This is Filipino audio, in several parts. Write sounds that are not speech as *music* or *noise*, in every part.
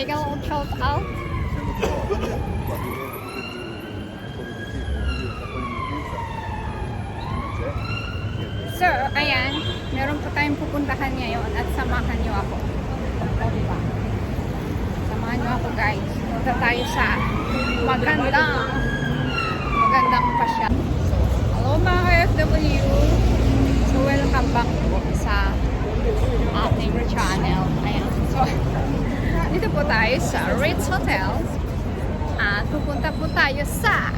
Make a little shout out. Sir, ayan. Meron po tayong pupuntahan ngayon at samahan niyo ako. O, diba? Samahan niyo ako guys. Punta tayo sa magandang magandang pasyal. So, hello mga FW. So, welcome back sa ating channel. Ayan. So, *laughs* dito po tayo sa Ritz Hotel. At pupunta po tayo sa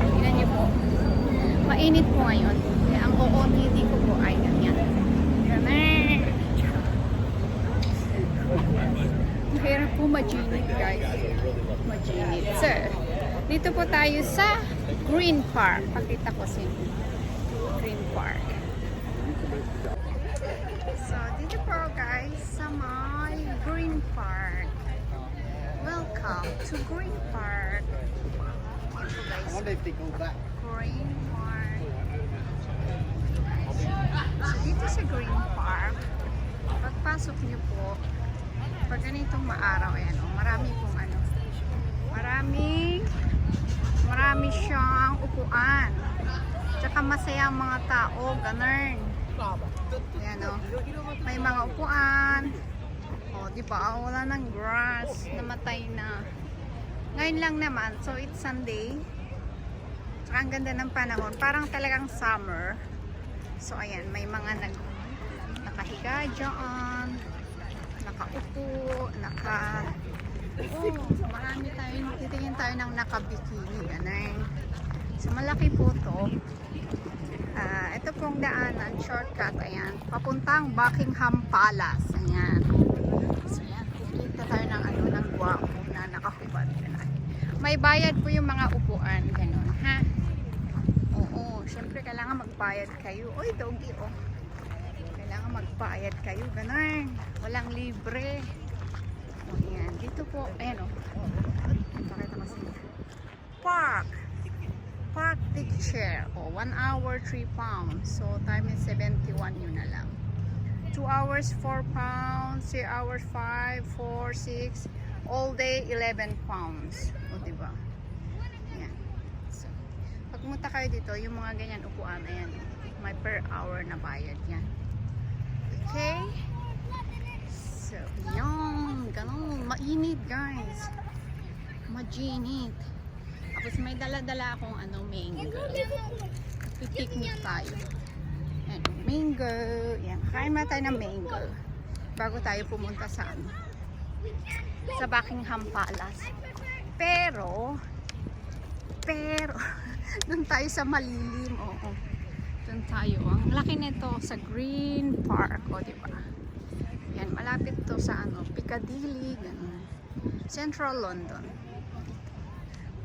Tingnan niyo po. Mainit po ngayon. Kaya ang OOTD ko po ay ganyan. Ganyan. Mahirap po majinit guys. Majinit. Sir, dito po tayo sa Green Park. Pakita ko sa. Green Park. So, dito po guys Green Park. Welcome to Green Park. Yan po guys. I wonder if they go back. Green Park. So, dito sa Green Park, pagpasok niyo po, pag ganitong maaraw, ayan, oh, marami pong ano, maraming, marami siyang upuan. Tsaka masaya ang mga tao, ganun. Ayan, oh. May mga upuan. Di ba? Wala ng grass. Namatay na. Ngayon lang naman. So, it's Sunday. Tsaka ang ganda ng panahon. Parang talagang summer. So, ayan. May mga nag nakahiga dyan. Nakaupo. Naka... Oh, marami tayo. Titingin tayo ng nakabikini. Ganun. So, malaki po to. Ah, ito pong daanan, shortcut, ayan. Papuntang Buckingham Palace. Ayan. So, ayan. Kikita tayo ng ng guwapo na nakahubad. May bayad po yung mga upuan. Ganun, ha? Oo. Siyempre, kailangan magbayad kayo. Uy, doggy, oh. Kailangan magbayad kayo. Ganun. Walang libre. O, ayan. Dito po, ayan, oh. Pakita ko inyo. Park park picture. O, 1 hour, 3 pounds. So, time is 71 yun na lang. 2 hours, 4 pounds. 3 hours, 5, 4, 6. All day, 11 pounds. O, diba? Yan. So, pag pumunta kayo dito, yung mga ganyan upuan, ayan. May per hour na bayad yan. Okay? So, yan. Ganun. Mainit, guys. Majinit. Tapos may dala-dala akong ano, mango. Pipiknik tayo. Ayan, mango. Yan, kain muna tayo ng mango. Bago tayo pumunta sa ano, sa Buckingham Palace. Pero, pero, *laughs* doon tayo sa malilim. Oo. Doon tayo. Ang laki nito sa Green Park. O, diba? Yan, malapit to sa ano, Piccadilly, ganun. Central London.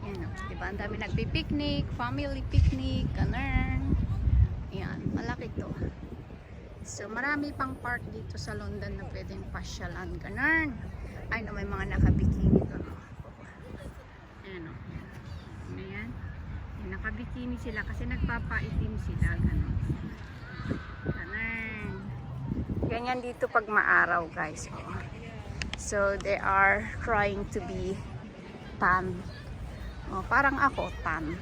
Yan diba? Ang dami nagpipiknik, family picnic, ganun. Yan, malaki to. So, marami pang park dito sa London na pwedeng pasyalan, ganun. Ay, no, may mga nakabikini doon. o. Ayan o. Ayan. Yan, nakabikini sila kasi nagpapaitim sila, ganun. Ganun. Ganyan dito pag maaraw, guys. O. So, they are trying to be tan Oh, parang ako, tan.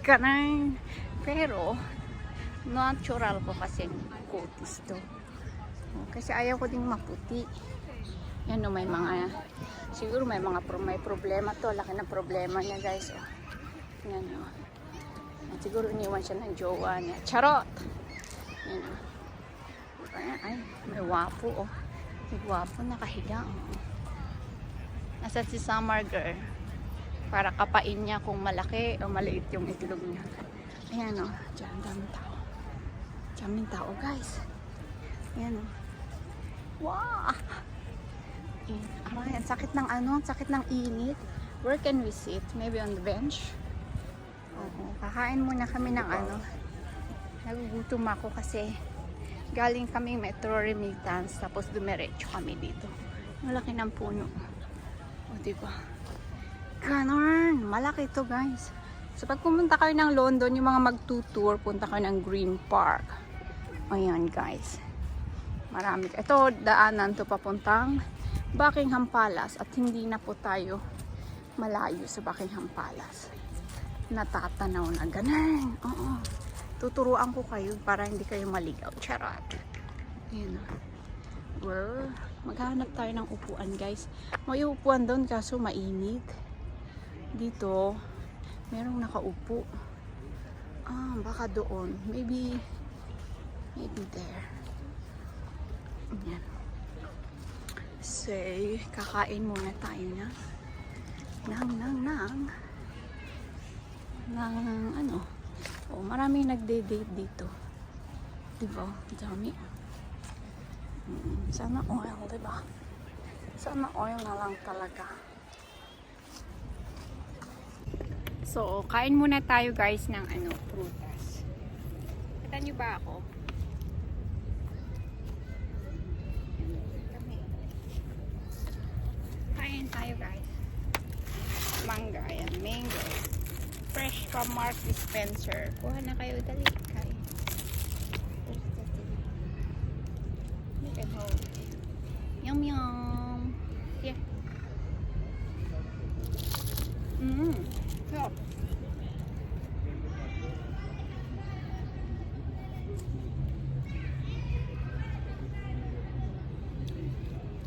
Ganun. Pero, natural ko kasi kutis to. Oh, kasi ayaw ko ding maputi. Yan o, may mga, siguro may mga pro, may problema to. Laki na problema niya, guys. Oh. Yan o. At siguro iniwan siya ng jowa niya. Charot! Yan o. Ay, ay, may wapo, oh. May wapo, nakahiga, oh. Nasa si Summer Girl para kapain niya kung malaki o maliit yung itlog niya. Ayan o, dyan, daming tao. Daming tao, guys. Ayan o. Wow! Eh, aray, ang sakit ng ano, ang sakit ng init. Where can we sit? Maybe on the bench? Oo, kakain muna kami ng ano. Nagugutom ako kasi galing kami metro remittance tapos dumiretso kami dito. Malaki ng puno. O, diba? Ganon. Malaki to guys. So pag pumunta kayo ng London, yung mga mag-tour, punta kayo ng Green Park. Ayan guys. Marami. Ito, daanan to papuntang Buckingham Palace at hindi na po tayo malayo sa Buckingham Palace. Natatanaw na ganun. Oo. Tuturuan ko kayo para hindi kayo maligaw. Charot. Ayan na. Well, maghanap tayo ng upuan guys. May upuan doon kaso mainit. Dito, merong nakaupo. Ah, baka doon. Maybe, maybe there. Ayan. So, kakain muna tayo na. Nang, nang, nang. Nang, ano. Oh, maraming nagde-date dito. Diba? Dami. Mm, Sana oil, diba? Sana oil na lang talaga. So, kain muna tayo guys ng ano, prutas. Kita niyo ba ako? Kain tayo guys. Manga, ayan, mango. Fresh from Mark Dispenser. Kuha na kayo, dali. You can hold. Yum yum. Yeah. Mmm. Sarap.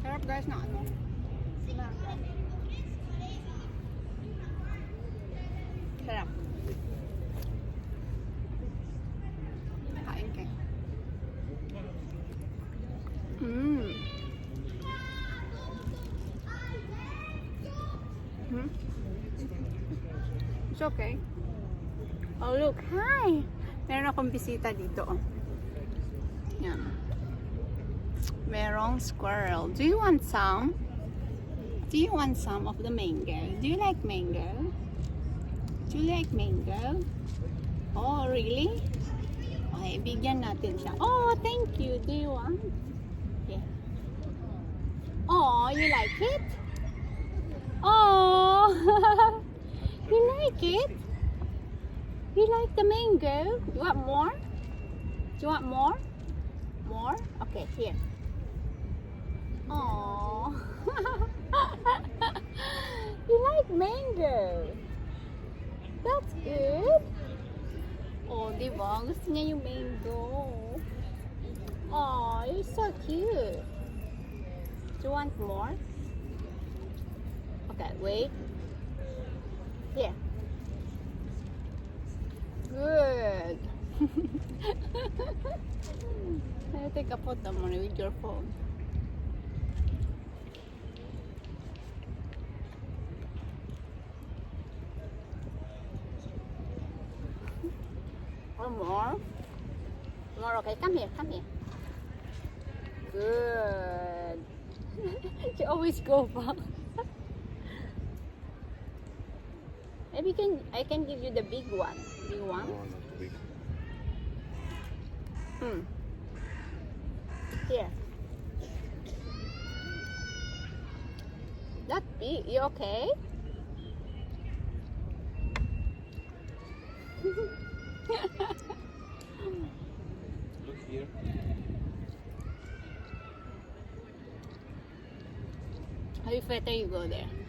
Sarap guys na ano. Manga. Sarap. Kain kayo. Mmm. Hmm? It's okay. Oh, look. Hi! Meron akong bisita dito. Oh. Yan. Merong squirrel. Do you want some? Do you want some of the mango? Do you like mango? Do you like mango? Oh, really? Okay, bigyan natin siya. Oh, thank you. Do you want? Yeah. Oh, you like it? Oh, *laughs* you like it? You like the mango? You want more? Do you want more? More? Okay, here. Oh, *laughs* you like mango? That's good. Oh, di ba? Gusto niya yung mango. Oh, you're so cute. Do you want more? Okay, wait. Here. Good. *laughs* I take a photo money with your phone. One more. More, okay. Come here, come here. Good. *laughs* you always go back. Maybe can I can give you the big one. Do you want? No, not big. Hmm. Here. That big. You okay? *laughs* Look here. How you better you go there?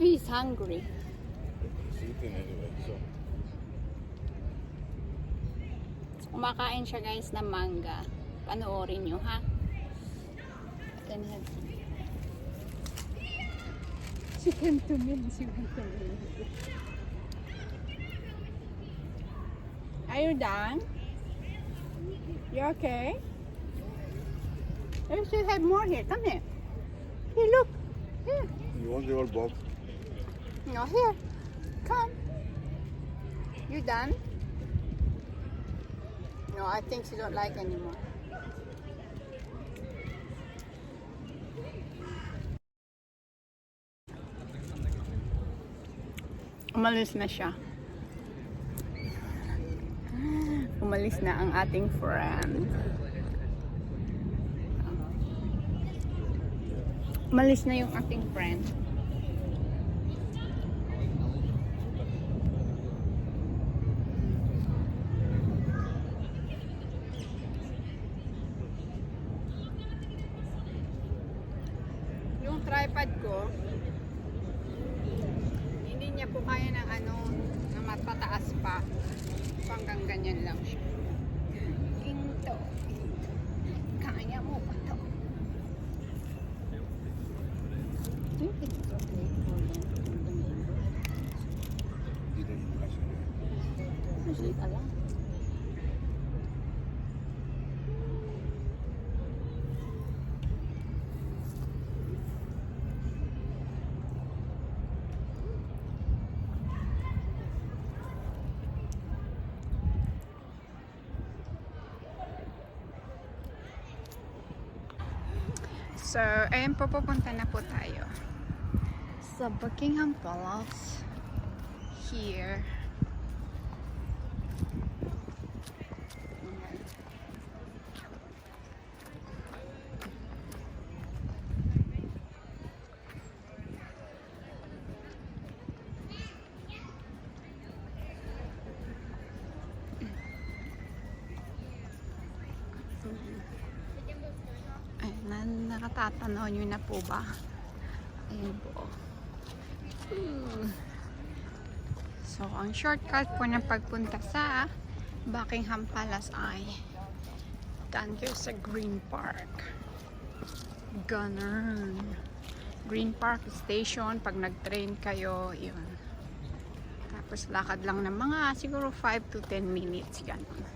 Maybe he's hungry. He's eating anyway, so. Kumakain siya guys ng manga. Panoorin nyo ha. Can have Chicken to me, chicken to me. Are you done? You okay? There should have more here. Come here. Here, look. Here. You want the old box? No, here. Come. You done? No, I think she don't like anymore. Umalis na siya. Umalis na ang ating friend. Malis na yung ating friend. Tripod ko, hindi niya po kaya ng ano, na matataas pa. Hanggang ganyan lang siya. Ginto. Kaya mo ba to? Maslit alam. So, ayun po pupunta na po tayo sa Buckingham Palace here. Ay, na, nakatatanaw nyo na po ba? Ayun po. Ooh. So, ang shortcut po ng pagpunta sa Buckingham Palace ay daan kayo sa Green Park. Ganun. Green Park Station. Pag nag-train kayo, yun. Tapos lakad lang ng mga siguro 5 to 10 minutes. Ganun.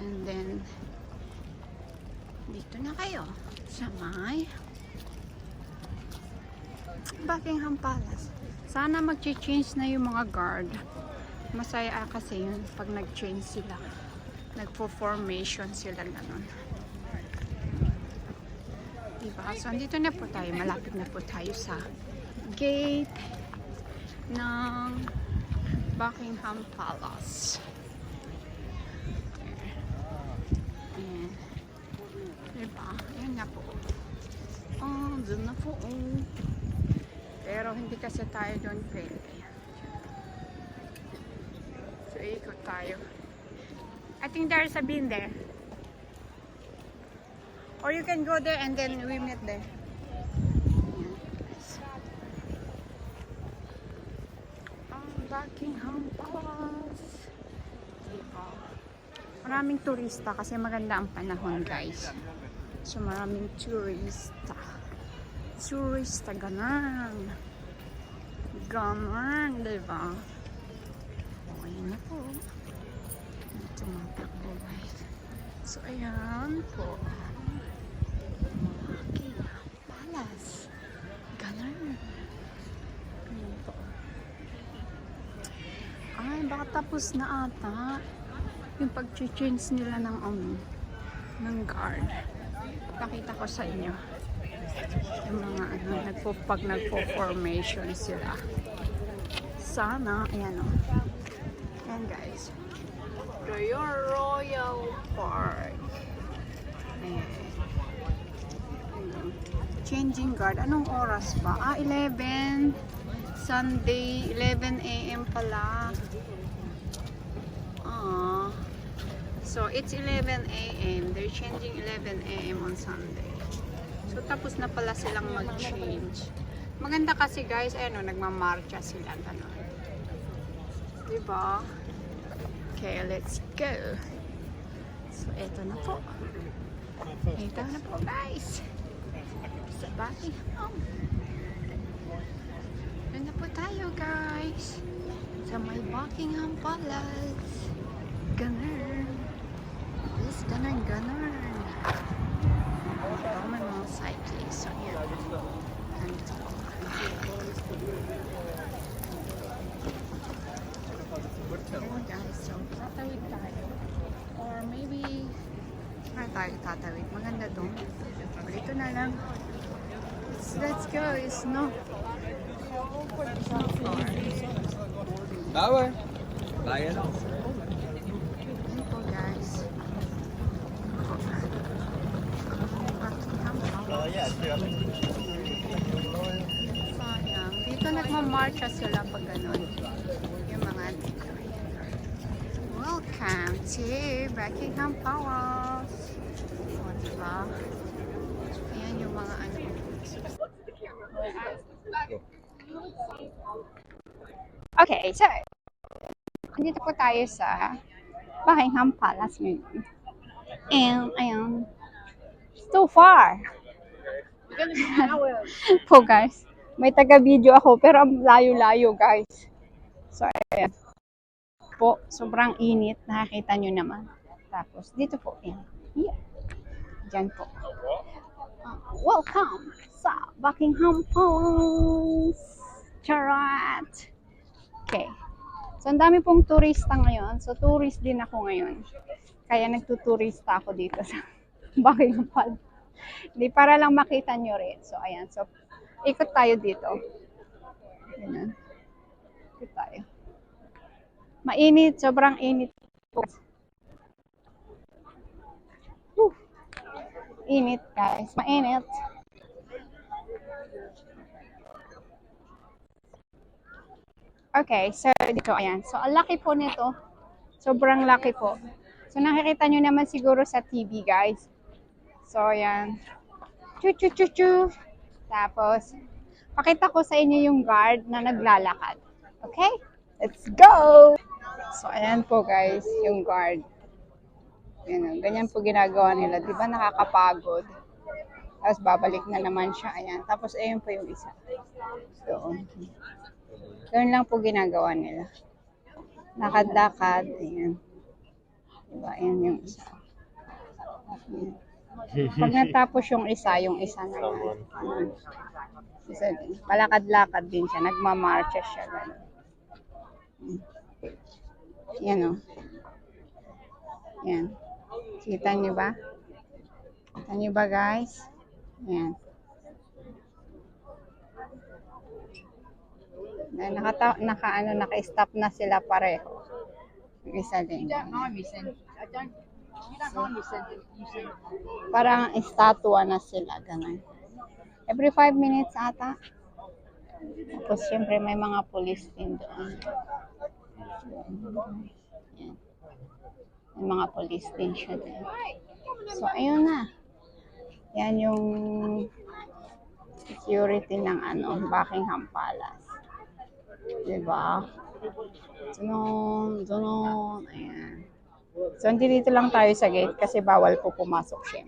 And then, dito na kayo sa may Buckingham Palace. Sana mag-change na yung mga guard. Masaya kasi yun pag nag-change sila. Nagpo-formation sila ganun. Diba? So, andito na po tayo. Malapit na po tayo sa gate ng Buckingham Palace. Ayan. Diba? Ayan na po. Dun na po. Oh. Pero hindi kasi tayo doon pwede. So, ikot tayo. I think there's a bin there. Or you can go there and then we meet there. Buckingham Palace. Maraming turista kasi maganda ang panahon guys. So maraming turista. Turista, ganun. Ganun, diba? O, ayan na po. Tumatakbo guys. So, ayan po. Okay. Palace. Ganun. Ay, baka tapos na ata yung pag-change nila ng um, ng guard. Pakita ko sa inyo. Yung mga ano, nagpo, pag nagpo-formation sila. Sana, ayan o. Ayan guys. Royal Royal Park. Ayan. Changing guard. Anong oras ba? Ah, 11. Sunday, 11 a.m. pala. Ah. So, it's 11 a.m. They're changing 11 a.m. on Sunday. So, tapos na pala silang mag-change. Maganda kasi guys, eh, no, nagmamarcha sila. Ganun. Diba? Okay, let's go. So, eto na po. Eto na po, guys. Sa Buckingham. Doon na po tayo, guys. Sa may Buckingham Palace. Ganun. Yes, ganun, ganun. Ito may mga cyclists. So, yan. Ganito. Ayun, guys. So, tatawid. Or maybe, saan tayo tatawid? Maganda doon. Dito na lang. Let's, go. It's no. It's not far. Bawal. Bayan. Ayun po, guys. Buckingham Palace. Sayang. Dito nagmamarcha sila pag ganun. Yung mga. Welcome to Buckingham Palace. O, diba? Ayan yung mga ano. Okay, so, dito po tayo sa Buckingham Palace ngayon. And, ayun, so far, *laughs* po guys. May taga-video ako pero ang layo-layo guys. So ayan. Po, sobrang init. Nakakita nyo naman. Tapos dito po. Ayan. Yeah. Diyan po. Ah, welcome sa Buckingham Palace. Charat. Okay. So ang dami pong turista ngayon. So tourist din ako ngayon. Kaya nagtuturista ako dito sa *laughs* Buckingham Palace. Hindi, para lang makita nyo rin. So, ayan. So, ikot tayo dito. Ayan. Ikot tayo. Mainit. Sobrang init. Whew. Init, guys. Mainit. Okay, so dito, ayan. So, ang laki po nito. Sobrang laki po. So, nakikita nyo naman siguro sa TV, guys. So, ayan. Chu chu chu chu. Tapos, pakita ko sa inyo yung guard na naglalakad. Okay? Let's go! So, ayan po guys, yung guard. Ayan, o, ganyan po ginagawa nila. Di ba nakakapagod? Tapos babalik na naman siya. Ayan. Tapos, ayun po yung isa. Doon. Doon lang po ginagawa nila. Lakad-lakad. Ayan. Diba? Ayan yung isa. Ayan. Pag natapos yung isa, yung isa na yan. Isa din. Palakad-lakad din siya. Nagmamarcha siya. Ganun. Mm. Yan o. Yan. Kita niyo ba? Kita niyo ba guys? Yan. Na, nakata, naka, ano, naka-stop na sila pareho. Yung isa din. Parang estatwa na sila, ganun. Every five minutes ata. Tapos, syempre, may mga police din doon. May mga police din siya doon. So, ayun na. Yan yung security ng ano, Buckingham Palace. Diba? Sunod, sunod. Ayan. So, hindi dito lang tayo sa gate kasi bawal po pumasok siya.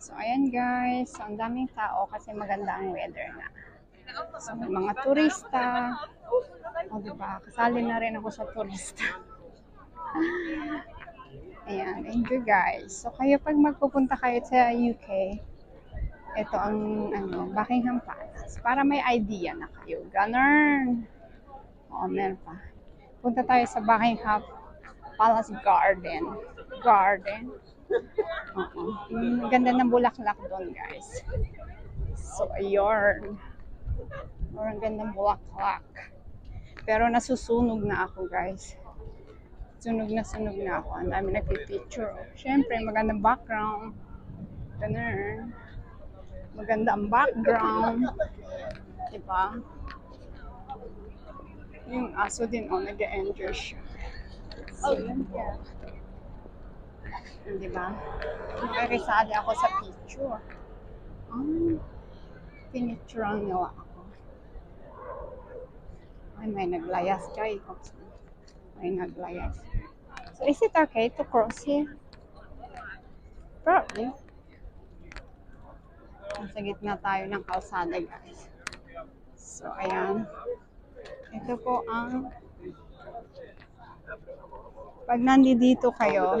So, ayan guys. So, ang daming tao kasi maganda ang weather na. So, may mga turista. O, diba? Kasali na rin ako sa turista. *laughs* ayan. Enjoy guys. So, kayo pag magpupunta kayo sa UK, ito ang ano, Buckingham Palace. Para may idea na kayo. Ganun. Oo, meron pa. Punta tayo sa Buckingham Palace Garden. Garden. Oo. Ang ganda ng bulaklak doon, guys. So, ayun. Or ang ganda ng bulaklak. Pero nasusunog na ako, guys. Sunog na sunog na ako. Ang dami nagpipicture. Siyempre, magandang background. Ganun. Maganda ang background. Diba? Yung aso din, oh, nag-enjoy siya. So, yun po. Di ba? Nakarisali ako sa picture. Ah, pinicture ang nawa ako. Ay, may naglayas kay. May naglayas. So, is it okay to cross here? Probably. Nasa gitna tayo ng kalsada, guys. So, ayan. Ito po ang pag nandito kayo.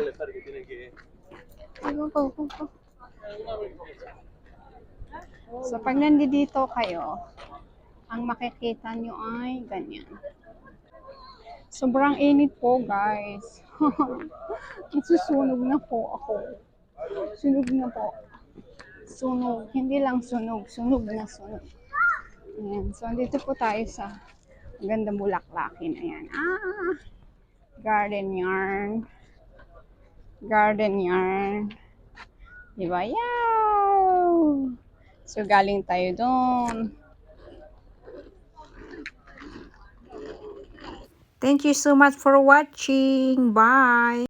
So, pag nandito kayo, ang makikita nyo ay ganyan. Sobrang init po, guys. *laughs* Nasusunog na po ako. Sunog na po. Sunog. Hindi lang sunog. Sunog na sunog. Ayan. So, dito po tayo sa gandang bulaklakin. Ayan. Ah! Garden yarn. Garden yarn. Diba? Yaw! So, galing tayo doon. Thank you so much for watching. Bye!